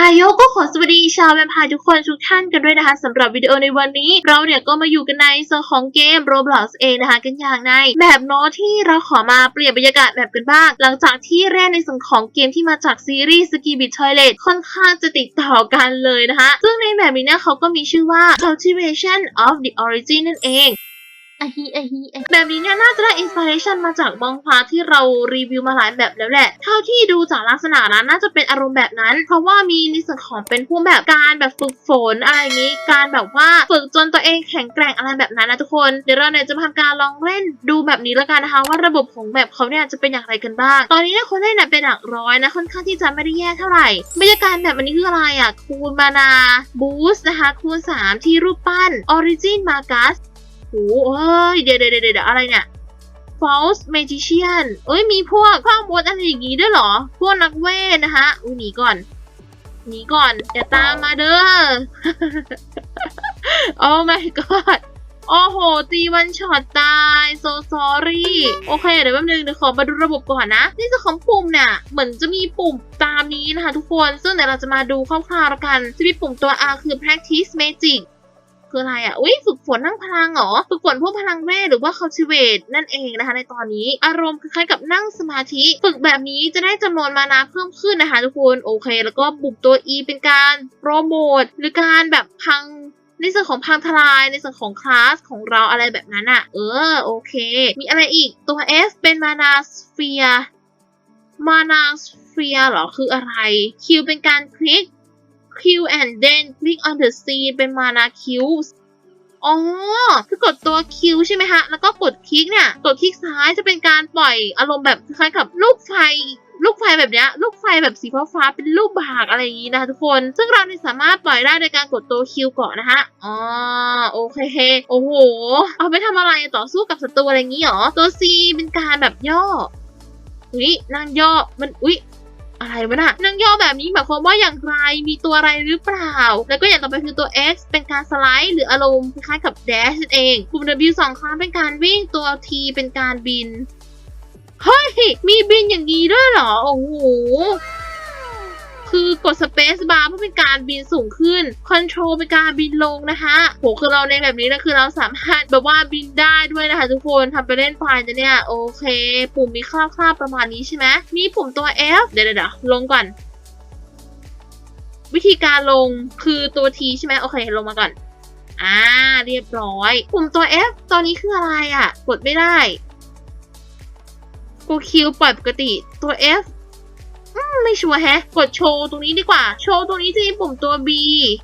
อายกก็ขอสวัสดีชาวแวมพร์ทุกคนทุกท่านกันด้วยนะคะสำหรับวิดีโอในวันนี้ เราเนี่ยก็มาอยู่กันในส่วนของเกม Roblox เองนะคะกันอย่างในแบบโน้ตที่เราขอมาเปลี่ยนบรรยากาศแบบกันบ้าง หลังจากที่แรกในส่วนของเกมที่มาจากซีรีส์ Ski Beat Toilet ค่อนข้างจะติดต่อกันเลยนะคะ ซึ่งในแบบนี้เนี่ยเขาก็มีชื่อว่า Cultivation of the Origin นั่นเอง อะฮิอะฮิอแบบนี้เนี่ยน่าจะได้อินสปิเรชันมาจากบองพาที่เรารีวิวมาหลายแบบแล้วแหละ เท่าที่ดูจากลักษณะนั้นน่าจะเป็นอารมณ์แบบนั้น เพราะว่ามีในส่วนของเป็นพวกแบบการแบบฝึกฝนอะไรอย่างนี้ การแบบว่าฝึกจนตัวเองแข็งแกร่งอะไรแบบนั้นนะทุกคน เดี๋ยวเราเนี่ยจะทำการลองเล่นดูแบบนี้แล้วกันนะคะ ว่าระบบของแบบเขาเนี่ยจะเป็นอย่างไรกันบ้าง ตอนนี้เนี่ยคนเล่นเนี่ยเป็นหลักร้อยนะค่อนข้างที่จะไม่ได้แย่เท่าไหร่บรรยากาศแบบอันนี้คืออะไรอะคูณมานาบูสต์นะคะคูณ3ที่รูปปั้น Origin Magus โอ้เอ้ย เดี๋ยวเดี๋ยวเดี๋ยวอะไรเนี่ย false magician เอ้ย มีพวกข้อมูลอะไรอย่างงี้ด้วยเหรอ พวกนักเวทนะคะอุ้ยหนีก่อน หนีก่อน อย่าตามมาเด้อ โอ้ my god โอ้โห ตีวันช็อตตาย so sorry โอเค เดี๋ยวแป๊บนึงเดี๋ยวขอมาดูระบบก่อนนะ นี่จะของปุ่มเนี่ยเหมือนจะมีปุ่มตามนี้นะคะทุกคน ซึ่งเดี๋ยวเราจะมาดูคร่าวๆแล้วกัน จะมีปุ่มตัว R คือ practice magic คืออะไรอะ อุ้ยฝึกฝนนั่งพลังเหรอ ฝึกฝนพวกพลังเวทหรือว่า cultivate นั่นเองนะคะ ในตอนนี้อารมณ์คล้ายๆกับนั่งสมาธิ ฝึกแบบนี้จะได้จำนวนมานาเพิ่มขึ้นนะคะทุกคน โอเค แล้วก็บุกตัว E เป็นการโปรโมทหรือการแบบพังในส่วนของพังทลายในส่วนของคลาสของเราอะไรแบบนั้นอะเออโอเค มีอะไรอีกตัว F เป็นมานาสเฟียมานาสเฟียเหรอคืออะไร Q เป็นการคลิก Q and then click on the C เป็นมานา Q อ๋อ คือกดตัว Q ใช่ไหมฮะ แล้วก็กดคลิกเนี่ย กดคลิกซ้ายจะเป็นการปล่อยอารมณ์แบบคล้ายกับลูกไฟ ลูกไฟแบบเนี้ย ลูกไฟแบบสีฟ้าเป็นลูกบากอะไรอย่างนี้นะคะทุกคน ซึ่งเราเนี่ยสามารถปล่อยได้โดยการกดตัว Q ก่อนนะคะอ๋อ โอเค โอ้โห เอาไปทำอะไรต่อสู้กับศัตรูอะไรอย่างนี้หรอ ตัว C เป็นการแบบย่อ อุ้ยนั่งย่อ มัน อุ้ย อะไรวะน่ะนั่งย่อแบบนี้หมายความว่าอย่างไร มีตัวอะไรหรือเปล่า แล้วก็อย่างต่อไปคือตัว X เป็นการสไลด์หรืออารมณ์คล้ายๆกับ dash นั่นเองปุ่ม W สองครั้งเป็นการวิ่งตัว T เป็นการบิน เฮ้ย มีบินอย่างนี้ด้วยเหรอ โอ้โห คือกด space bar เพื่อเป็นการบินสูงขึ้น control เป็นการบินลงนะคะโหคือเราในแบบนี้นะคือเราสามารถแบบว่าบินได้ด้วยนะคะ ทุกคนทำไปเล่นไปนะเนี่ยโอเค ปุ่มมีคร่าวๆประมาณนี้ใช่ไหมมีปุ่มตัว F เดี๋ยวเดี๋ยวๆลงก่อน วิธีการลงคือตัว T ใช่ไหมโอเคลงมาก่อนอ่าเรียบร้อย ปุ่มตัว F ตอนนี้คืออะไรอะ่ะ กดไม่ได้ตัวปล่อยปกติตัว F ไม่ชัวร์แฮะ กดโชว์ตรงนี้ดีกว่า โชว์ตรงนี้จะมีปุ่มตัว B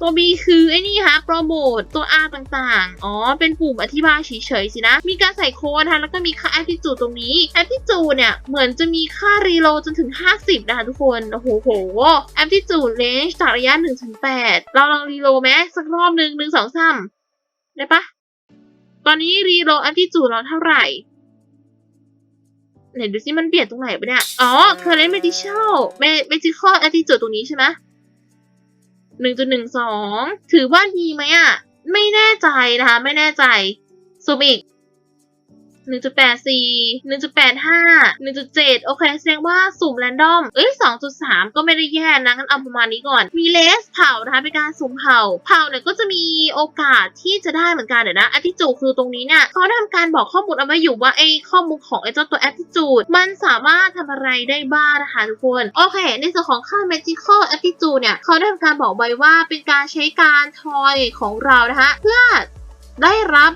ตัว B คือไอ้นี่ฮะโปรโมทตัว R ต่างๆ อ๋อ เป็นปุ่มอธิบายเฉยๆสินะ มีการใส่โค้ดนะแล้วก็มีค่า attitude ตรงนี้ attitude เนี่ย เหมือนจะมีค่ารีโลจนถึง 50 นะคะทุกคน โอ้โหโห attitude range จากระยะ1ถึง8เราลองรีโลดไหมสักรอบหนึ่งหนึ่งสองสามได้ปะตอนนี้รีโหลด attitude เราเท่าไหร่ ไหนดูซิมันเปลี่ยนตรงไหนปะเนี่ย อ๋อ current medical medical attitude ตรงนี้ใช่ไหมหนึ่งจุดหนึ่งสอง ถือว่าดีไหมอะ ไม่แน่ใจนะคะ ไม่แน่ใจซูมอีก หนึ่งจุดแปดสี่หนึ่งจุดแปดห้าหนึ่งจุดเจ็ดโอเค แสดงว่าสุ่มแรนดอม เอ้ยสองจุดสามก็ไม่ได้แย่นะงั้นเอาประมาณนี้ก่อน มีเลสเผานะคะเป็นการสุ่มเผา เผาเนี่ยก็จะมีโอกาสที่จะได้เหมือนกันเดี๋ยวนะ attitude คือตรงนี้เนี่ยเขาได้ทำการบอกข้อมูลเอาไว้อยู่ว่าไอ้ข้อมูลของไอ้เจ้าตัว attitude มันสามารถทำอะไรได้บ้างนะคะทุกคน โอเค ในส่วนของค่า magical attitude เนี่ยเขาได้ทำการบอกไว้ว่าเป็นการใช้การทอยของเรานะคะเพื่อได้รับ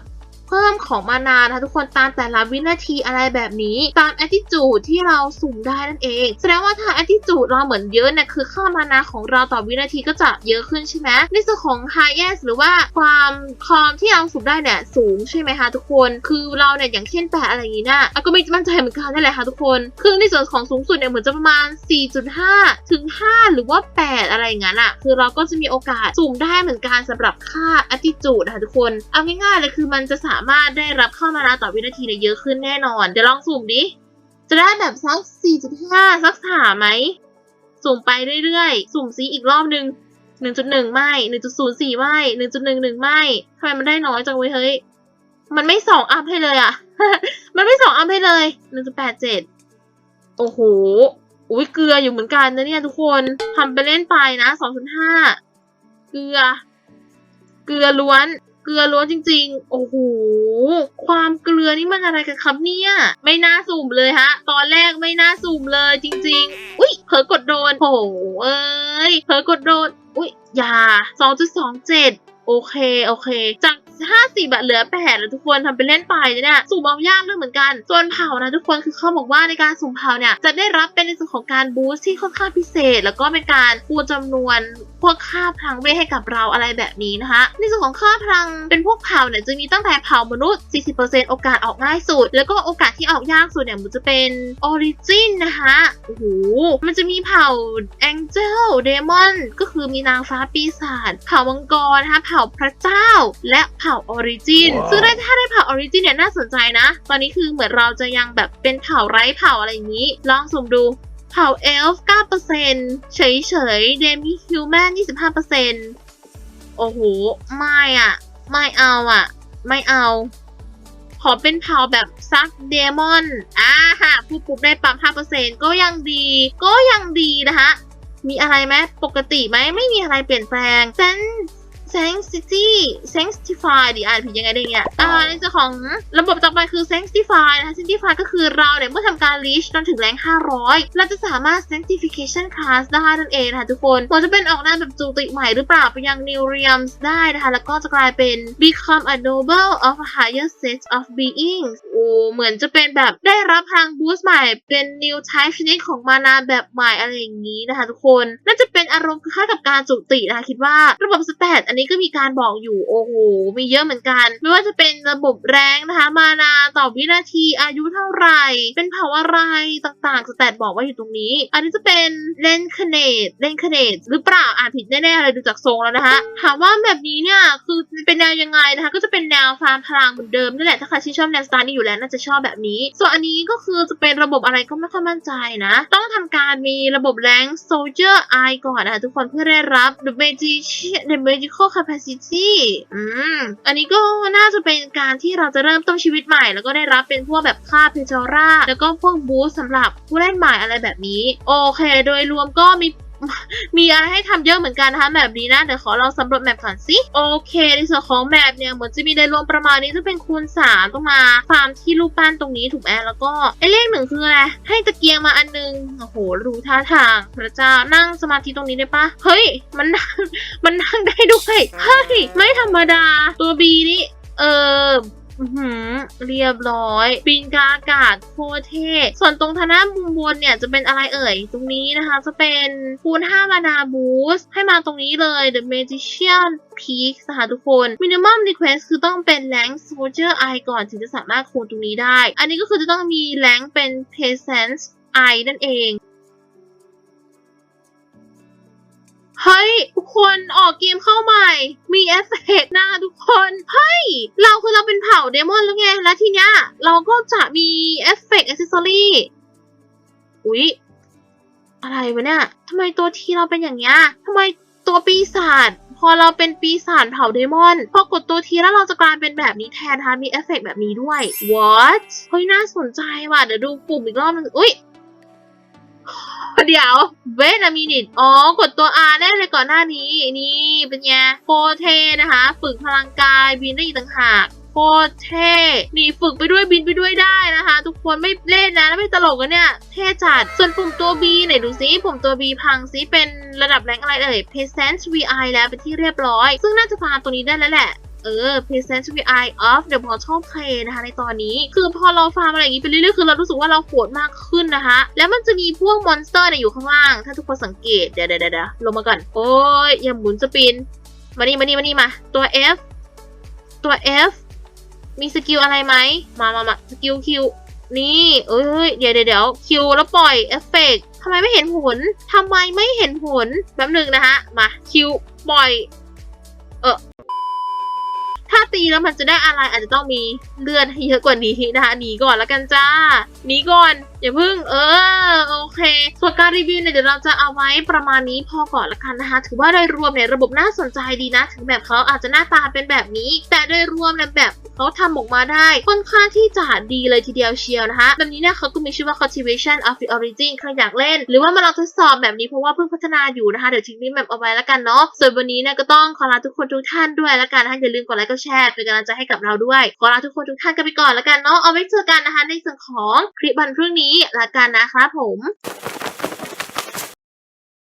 เพิ่มของมานานะคะทุกคนตามแต่ละวินาทีอะไรแบบนี้ตาม attitude ที่เราสุ่มได้นั่นเอง แสดงว่าถ้า attitude เราเหมือนเยอะเนี่ยคือค่ามานาของเราต่อวินาทีก็จะเยอะขึ้นใช่ไหมในส่วนของ highest หรือว่าความความที่เราสุ่มได้เนี่ยสูงใช่ไหมคะทุกคนคือเราเนี่ยอย่างเช่นแปดอะไรอย่างนี้นะอะก็ไม่มั่นใจเหมือนกันนั่นแหละค่ะทุกคนคือในส่วนของสูงสุดเนี่ยเหมือนจะประมาณ 4.5 ถึง 5 หรือว่า 8 อะไรอย่างนั้นอะคือเราก็จะมีโอกาสสุ่มได้เหมือนกันสำหรับค่า attitude นะคะทุกคนเอาง่ายๆเลยคือมันจะสาามารถได้รับเข้ามานาต่อวินาทีเนี่ยเยอะขึ้นแน่นอนเดี๋ยวลองสุ่มดิจะได้แบบสัก 4.5 สักสามไหม สุ่มไปเรื่อยๆ สุ่มซีอีกรอบหนึ่ง1.1 ไม่ 1.04 ไม่ 1.11 ไม่ทำไมมันได้น้อยจังเว้ยเฮ้ย มันไม่สองอัพให้เลยอะมันไม่สองอัพให้เลย 1.87 โอ้โห อุ้ยเกลืออยู่เหมือนกันนะเนี่ยทุกคนทำไปเล่นไปนะสองจุดห้าเกลือ เกลือล้วน ลือล้วนจริง ๆ โอ้โห ความเกลือนี่มันอะไรกันครับเนี่ย ไม่น่าสุ่มเลยฮะ ตอนแรกไม่น่าสุ่มเลยจริง ๆ อุ้ยเผลอกดโดน โอ้โห เอ้ยเผลอกดโดน อุ้ยอย่าสองจุดสองเจ็ดโอเค โอเค จาก ห้าสิบอะเหลือแปดแล้วทุกคนทำเป็นเล่นไปเนี่ยสุ่มเอายากด้วยเหมือนกันส่วนเผานะทุกคนคือเขาบอกว่าในการสุ่มเผาเนี่ยจะได้รับเป็นในส่วนของการบูสที่ค่อนข้างพิเศษ แล้วก็เป็นการคูณจำนวนพวกค่าพลังเวทให้กับเราอะไรแบบนี้นะคะในส่วนของค่าพลังเป็นพวกเผาเนี่ยจะมีตั้งแต่เผามนุษย์ 40%โอกาสออกง่ายสุด แล้วก็โอกาสที่ออกยากสุดเนี่ยมันจะเป็นออริจินนะคะโอ้โหมันจะมีเผ่า Angel Demon ก็คือมีนางฟ้าปีศาจเผ่ามังกรนะคะเผ่าพระเจ้าและเผาออริจินว้าวซึ่งได้ถ้าได้เผ่าออริจินเนี่ยน่าสนใจนะ ตอนนี้คือเหมือนเราจะยังแบบเป็นเผ่าไร้เผ่าอะไรอย่างนี้ ลองสุ่มดูเผ่าเอลฟ์9%เฉยเฉยเดมิฮิวแมน25%โอ้โห ไม่อะ ไม่เอาอะ ไม่เอา ขอเป็นเผ่าแบบซักเดมอนอ่าฮะพูดปุ๊บได้ปั๊ม5%ก็ยังดี ก็ยังดีนะคะมีอะไรไหมปกติไหมไม่มีอะไรเปลี่ยนแปลงเซน Sanctity Sanctify ดิอ่านผิดยังไงได้เนี่ยอ่าในส่วนของระบบต่อไปคือ Sanctify นะคะ Sanctify ก็คือเราเนี่ยเมื่อทำการ reach จนถึงแรง 500 เราจะสามารถ Sanctification Class ได้นั่นเองนะคะทุกคนมันจะเป็นออกหน้าแบบจูติใหม่หรือเปล่าไปยัง New Realms ได้นะคะ แล้วก็จะกลายเป็น Become a Noble of a Higher Set of Beings โอ้เหมือนจะเป็นแบบได้รับพลัง boost ใหม่เป็น New Type ชนิดของมานาแบบใหม่อะไรอย่างนี้นะคะทุกคนน่าจะเป็น อารมณ์คล้ายกับการจุตินะคะคิดว่าระบบสเตตอันนี้ก็มีการบอกอยู่โอ้โหมีเยอะเหมือนกัน ไม่ว่าจะเป็นระบบแรงนะคะ มานาต่อวินาทีอายุเท่าไหร่ เป็นเผ่าอะไรต่างๆสเตตบอกไว้อยู่ตรงนี้ อันนี้จะเป็นเลนคเนตเลนคเนตหรือเปล่าอ่านผิดแน่ๆเลยดูจากทรงแล้วนะคะถามว่าแบบนี้เนี่ยคือเป็นแนวยังไงนะคะ ก็จะเป็นแนวฟาร์มพลังเหมือนเดิมนั่นแหละถ้าใครที่ชอบแนวสไตล์นี้อยู่แล้วน่าจะชอบแบบนี้ ส่วนอันนี้ก็คือจะเป็นระบบอะไรก็ไม่ค่อยมั่นใจนะ ต้องทำการมีระบบแรง Soldier Eye ก่อนนะคะทุกคนเพื่อได้รับ The Magic The Magical Capacity อืม อันนี้ก็น่าจะเป็นการที่เราจะเริ่มต้นชีวิตใหม่ แล้วก็ได้รับเป็นพวกแบบค่าเพจอร่าแล้วก็พวกบูสสำหรับผู้เล่นใหม่อะไรแบบนี้ โอเค โดยรวมก็มี มีอะไรให้ทำเยอะเหมือนกันนะคะแบบนี้นะเดี๋ยวขอลองสำรวจแมปก่อนสิโอเค ในส่วนของแมปเนี่ยเหมือนจะมีในรวมประมาณนี้จะเป็นคูณสามต้องมาฟาร์มที่รูปปั้นตรงนี้ถูกไหมแล้วก็ไอเลขหนึ่งคืออะไรให้ตะเกียงมาอันนึงโอ้โหรู้ท่าทาง พระเจ้านั่งสมาธิตรงนี้ได้ปะเฮ้ย มันมันนั่งได้ด้วยเฮ้ยไม่ธรรมดาตัวบีนี่เออ เรียบร้อย บินกาอากาศโคเท่ส่วนตรงทางด้านมุมบนเนี่ยจะเป็นอะไรเอ่ย ตรงนี้นะคะ จะเป็นคูณ5มานาบูสให้มาตรงนี้เลย The Magician Peak นะคะทุกคน Minimum Request คือต้องเป็น Rank Soldier Eye ก่อนถึงจะสามารถคูณตรงนี้ได้ อันนี้ก็คือจะต้องมี Rank เป็น Presence Eye นั่นเองเฮ้ย ทุกคนออกเกมเข้าใหม่ มีเอฟเฟกต์หน้าทุกคนเฮ เราคือเราเป็นเผ่าเดมอนแล้วไง แล้วทีเนี้ยเราก็จะมีเอฟเฟกต์อ c เซสซอรี่อุ๊ย อะไรวะเนี่ยทำไมตัวทีเราเป็นอย่างเงี้ยทำไมตัวปีศาจพอเราเป็นปีศาจเผ่าเดมอน พอกดตัวทีแล้วเราจะกลายเป็นแบบนี้แทนนะคะมีเอฟเฟกต์แบบนี้ด้วย what เฮ้ยน่าสนใจว่ะ เดี๋ยวดูปุ่มอีกรอบนึงอุ๊ย เดี๋ยวเวทอะมินิตอ๋อกดตัว R แน่เลยก่อนหน้านี้ นี่เป็นไงโคเทนะคะ ฝึกพลังกายบินได้อีกต่างหากโคเทนี่ฝึกไปด้วยบินไปด้วยได้นะคะ ทุกคนไม่เล่นนะแล้วไม่ตลกกันเนี่ย เท่จัด ส่วนปุ่มตัว B ไหนดูซิปุ่มตัว B พังซิเป็นระดับแรงอะไรเอ่ย Presence VI แล้วเป็นที่เรียบร้อย ซึ่งน่าจะฟาตัวนี้ได้แล้วแหละ เออ Present VI of the Mortal Clay นะคะในตอนนี้ คือพอเราฟาร์มอะไรอย่างนี้ไปเรื่อยๆ คือเรารู้สึกว่าเราโหดมากขึ้นนะคะ แล้วมันจะมีพวกมอนสเตอร์เนี่ยอยู่ข้างล่าง ถ้าทุกคนสังเกต เดี๋ยวเดี๋ยวเดี๋ยวลงมาก่อน โอ้ยอย่าหมุนสปิน มานี่มานี่มานี่มา ตัว F ตัว F มีสกิลอะไรไหม มามามาสกิลคิวนี่เอ้ยเดี๋ยวเดี๋ยวเดี๋ยวคิวแล้วปล่อยเอฟเฟกต์ทำไมไม่เห็นผลทำไมไม่เห็นผลแป๊บหนึ่งนะคะมาคิวปล่อย เออ ถ้าตีแล้วมันจะได้อะไรอาจจะต้องมีเลือดให้เยอะกว่านี้นะคะหนีก่อนแล้วกันจ้าหนีก่อนอย่าเพิ่งเออโอเค ส่วนการรีวิวเนี่ยเดี๋ยวเราจะเอาไว้ประมาณนี้พอก่อนละกันนะคะ ถือว่าโดยรวมเนี่ยระบบน่าสนใจดีนะ ถึงแบบเขาอาจจะหน้าตาเป็นแบบนี้ แต่โดยรวมเนี่ยแบบเขาทำออกมาได้ค่อนข้างที่จะดีเลยทีเดียวเชียวนะคะแบบนี้เนี่ยเขาก็มีชื่อว่า cultivation of the origin ใครอยากเล่น หรือว่ามาลองทดสอบแบบนี้เพราะว่าเพิ่งพัฒนาอยู่นะคะ เดี๋ยวทิ้งลิงก์แบบเอาไว้ล้วกันเนาะส่วนวันนี้เนี่ยก็ต้องขอลาทุกคนทุกท่านด้วยล้วกันนะคะอย่าลืมกดไลค์กดแชร์เป็นกำลังใจให้กับเราด้วยขอลาทุกคนทุกท่านกันไปก่อนล้วกันเนาะเอาไว้เจอกันนะคะในส่วนของคลิปวันพรุ่งนี้ละกันนะครับผม